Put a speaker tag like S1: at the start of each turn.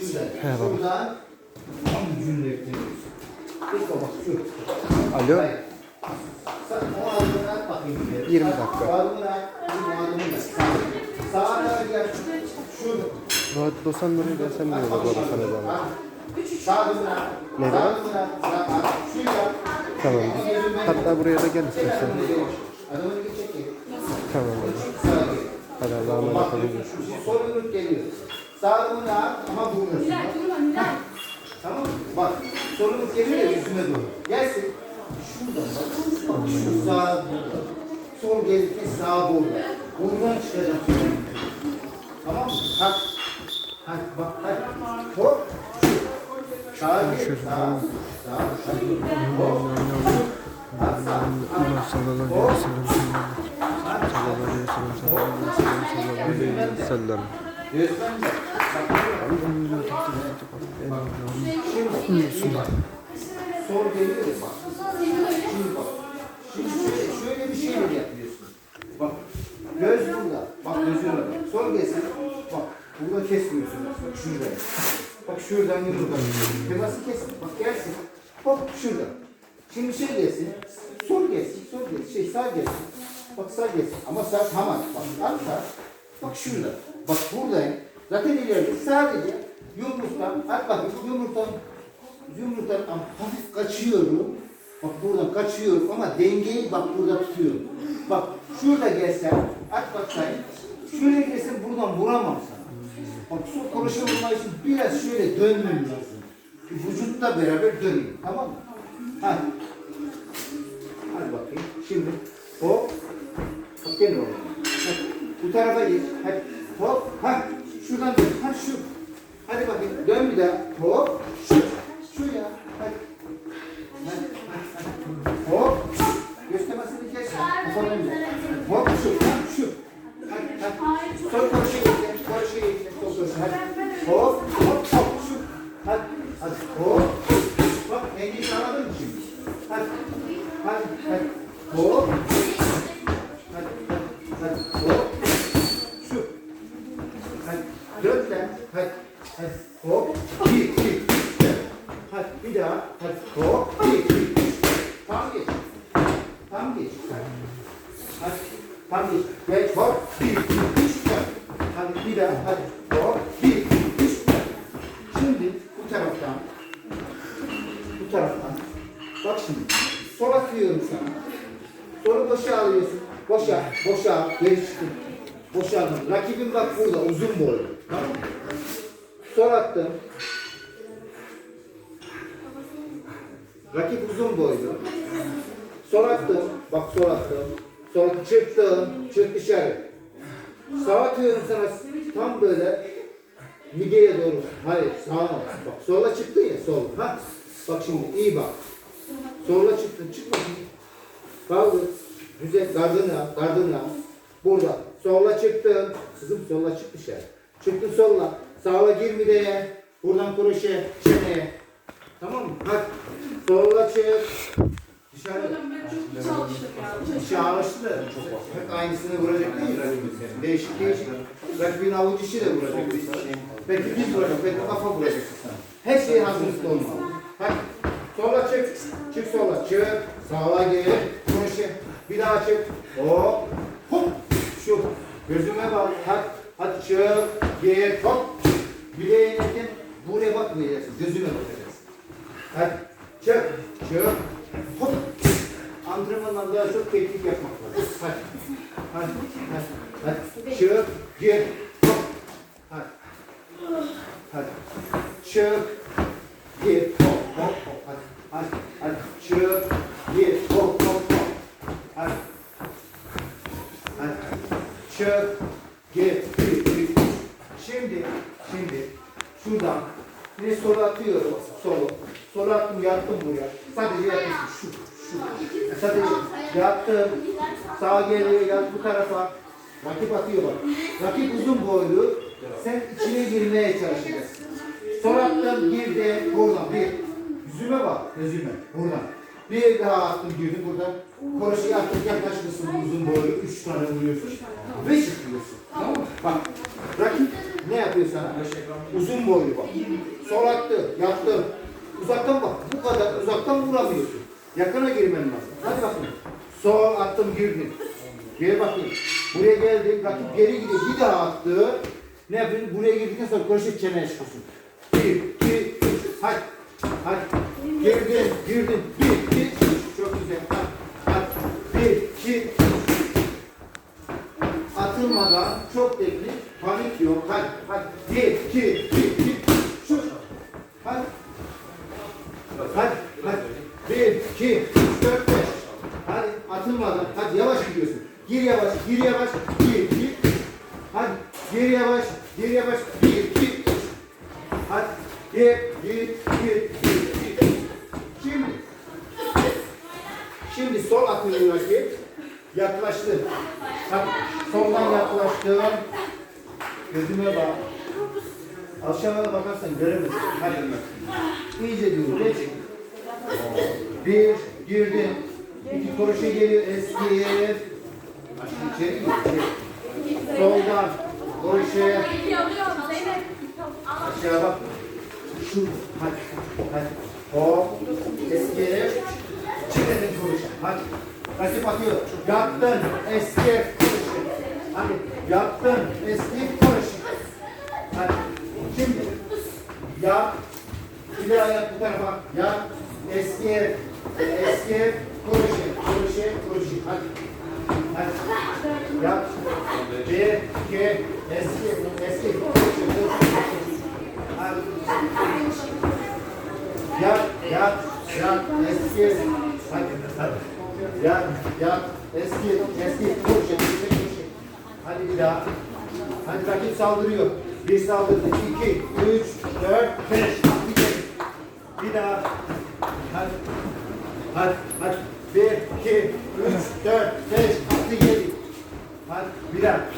S1: Şuradan.
S2: He baba.
S1: Şuradan tam gücünü ekliyorsun. İlk bak şu.
S2: Alo.
S1: Hayır. Sen o adımını at bakayım. bir.
S2: 20
S1: Bak,
S2: dakika.
S1: O adımını at. Adımını at. Sağa. Sağa doğru gel. Şurada.
S2: Rahat olsan nereye gelsem ne olur arada sana zahmet.
S1: Sağ adımını at.
S2: Ne
S1: Sağ
S2: demek?
S1: adımını at. Şuraya.
S2: Tamam. Hatta buraya da gel istersen.
S1: Adımını geçecek ki.
S2: Tamam baba.
S1: Sağa.
S2: Hadi Allah'a emanet olun.
S1: Sorumluluk geliyor. Sağ adımını at ama vurmuyorsun. Bak. Tamam mı? Bak. Sorumluluk geliyor ya yüzüme doğru. Gelsin. Şuradan bak. Bak şu sağ burada. Sol gelirken sağ burada. Buradan çıkacak. Tamam mı? Hadi. Hadi bak hadi. Hop. Sağa gel. Sağa. Sağa. Hadi. Hop. Hadi sağ.
S2: Allah sallallahu aleyhi ve sellem. Sallallahu aleyhi ve sellem.
S1: Bak. Bak. Bak. Şimdi şöyle, bir şey yapıyorsun? Bak. Göz burada. Bak gözüne bak. Sol. Bak. Burada kesmiyorsun. Bak şurada. Bak şuradan yumurta. Teması kesin. Bak gelsin. Hop şurada. Şimdi şey gelsin. Sol gelsin. Sol. Şey sağ gelsin. Bak sağ gelsin. Ama sağ tamam. Bak sağ. Bak şurada. Bak buradayım. Zaten ileride sadece yumurtadan at bakayım yumurtadan yumurtadan hafif kaçıyorum. Bak buradan kaçıyorum ama dengeyi bak burada tutuyorum. Bak şurada gelsem at bakayım. Şuraya gelsem buradan vuramam sana. Bak kuruşa vurma için biraz şöyle dönmem lazım. Vücutla beraber döneyim. Tamam mı? Hadi. Hadi bakayım. Şimdi hop. Bak gel oraya. Bu tarafa geç. Hadi. Hop. Ha. Şuradan dön. Ha şu. Hadi bakayım. Dön bir daha. Hop. Şu. Şu ya. Hadi. Hadi. Hadi. Hop. Göstermesini Kafanı önce. Hop şu. Şu. Koşuya geç. Koşuya geç. Sol koşuya. Hadi. Hop. Hop. Hop. Şu. Hadi. Hadi. Hop. Bak dengeyi sağladın mı şimdi? Hadi. Hadi. Hadi. Hop. Hadi. Hadi. Hadi. Hop. Şu. Hadi. Dön sen. Hadi. Hadi. Hop. Bir, dört. Hadi bir daha. Hadi. Hop. Bir, iki, üç, dört. Tam geç. Tam geç. Hadi. Tam geç. Hop. Bir, üç. Hadi bir daha. Hadi. Hop. Bir, üç. Şimdi bu taraftan. Bu taraftan. Bak şimdi. Sol atıyorum sana. Sonra boşa alıyorsun. Boşa, boşa, geri çıkın. Boşa alın. Rakibin bak burada, uzun boylu. Tamam? Sol attım. Rakip uzun boylu. Sol attım. Bak sol attım. Sol çıktım. Çık dışarı. Sağ atıyorum sana tam böyle mideye doğru. Hayır sağa. Bak sola çıktın ya sol. Ha? Bak şimdi iyi bak. Sola çıktın. Çık bakayım. Kaldır. Güzel gardını al. Burada. Sola çıktın. Kızım sola çık dışarı. Çıktın solla. Sağa gir mideye. Buradan kroşe, çeneye. Tamam mı? Hadi. Sola çık. Dışarı. İşi ağırlaştı da hep aynısını vuracak değil rakibimiz. Değişik değişik. Rakibin avuç işi de vuracak. Belki biz vuracak, belki kafa vuracak. Her şeye hazırlıklı olmalı. Hadi. Sola çık. Çık sola. Çık. Sağa gel. Konuşa. Bir daha çık. Hop. Hop. Şu. Gözüme bak. Hadi. Hadi çık. Gel. Hop. Bileğe inerken buraya bakmayacaksın. Gözüme bakacaksın. Hadi. Çık. Çık. Daha çok teknik yapmak lazım. Hadi. Hadi. Hadi. Hadi. Çık. Gir. Hop. Hadi. Hadi. Çık. Gir. Hop. Hop. Hop. Hadi. Hadi. Hadi. Çık. Gir. Hop. Hop. Hop. Hadi. Hadi. Çık. Gir. Bir, üç. Şimdi. Şimdi. Şuradan. Yine sola atıyorum. Solu. Sola attım yattım buraya. Sadece yattım. Şu. Şu. Sadece yattım. Sağa geliyor yat bu tarafa. Rakip atıyor bak. Rakip uzun boylu. Sen içine girmeye çalışacaksın. Sol attım girdim. Buradan bir. Yüzüme bak. Yüzüme. Buradan. Bir daha attım girdim buradan. Koşuya attık yaklaşmışsın uzun boylu. Üç tane vuruyorsun. Ve çıkıyorsun. Tamam? Bak. Rakip ne yapıyor sana? Uzun boylu bak. Sol attı, yaptı. Uzaktan bak. Bu kadar uzaktan vuramıyorsun. Yakına girmen lazım. Hadi bakayım. Sol attım girdin. Geri bakayım. Buraya geldi. Rakip geri gidiyor. Bir daha attı. Ne yapıyorsun? Buraya girdikten sonra kroşe çeneye çıkıyorsun. Bir, iki, üç. Hadi. Hadi. Girdin, girdin. Bir, iki, üç. Çok güzel. Hadi. Hadi. Bir, iki. Atılmadan çok teknik, panik yok. Hadi, hadi. Bir, iki, bir, iki, şu. Hadi. Hadi, hadi. Bir, iki, üç, dört, beş. Hadi, atılmadan. Hadi yavaş gidiyorsun. Gir yavaş, gir yavaş. Bir, iki. Hadi, gir yavaş, gir yavaş. İki, üç. Hadi. Bir, bir, bir, bir, bir. Şimdi. Şimdi sol atıyor rakip. Yaklaştı. Bak, soldan yaklaştım. Gözüme bak. Aşağıya bakarsan göremezsin. Hadi. İyice diyorum. Geç. Bir, girdin. İki kroşe geliyor. Eski. Açtı içeri gir. içeri. Soldan. Kroşe. Aşağı bak. Şu. Hadi. Hadi. Hop. Eski. Çilenin kroşe. Hadi. Rakip atıyor. Yaptın. Eski. Kroşe. Hadi. Yaptın. Eski. Kroşe. Hadi. Şimdi. Yap. Bir ayak bu tarafa. Yap. Eski. Eski. Kroşe. Kroşe. Kroşe. Hadi. Hadi. Yap. Bir, iki, eski, eski. Yap, yap, yap, eski. Yap, yap, eski, eski. Kroşe, kroşe. Hadi bir daha. Hadi rakip saldırıyor. Bir saldırdı. İki, üç, dört, beş. Bir kere. Bir daha. Hadi. Hadi, hadi. Bir, iki, üç, dört. Hadi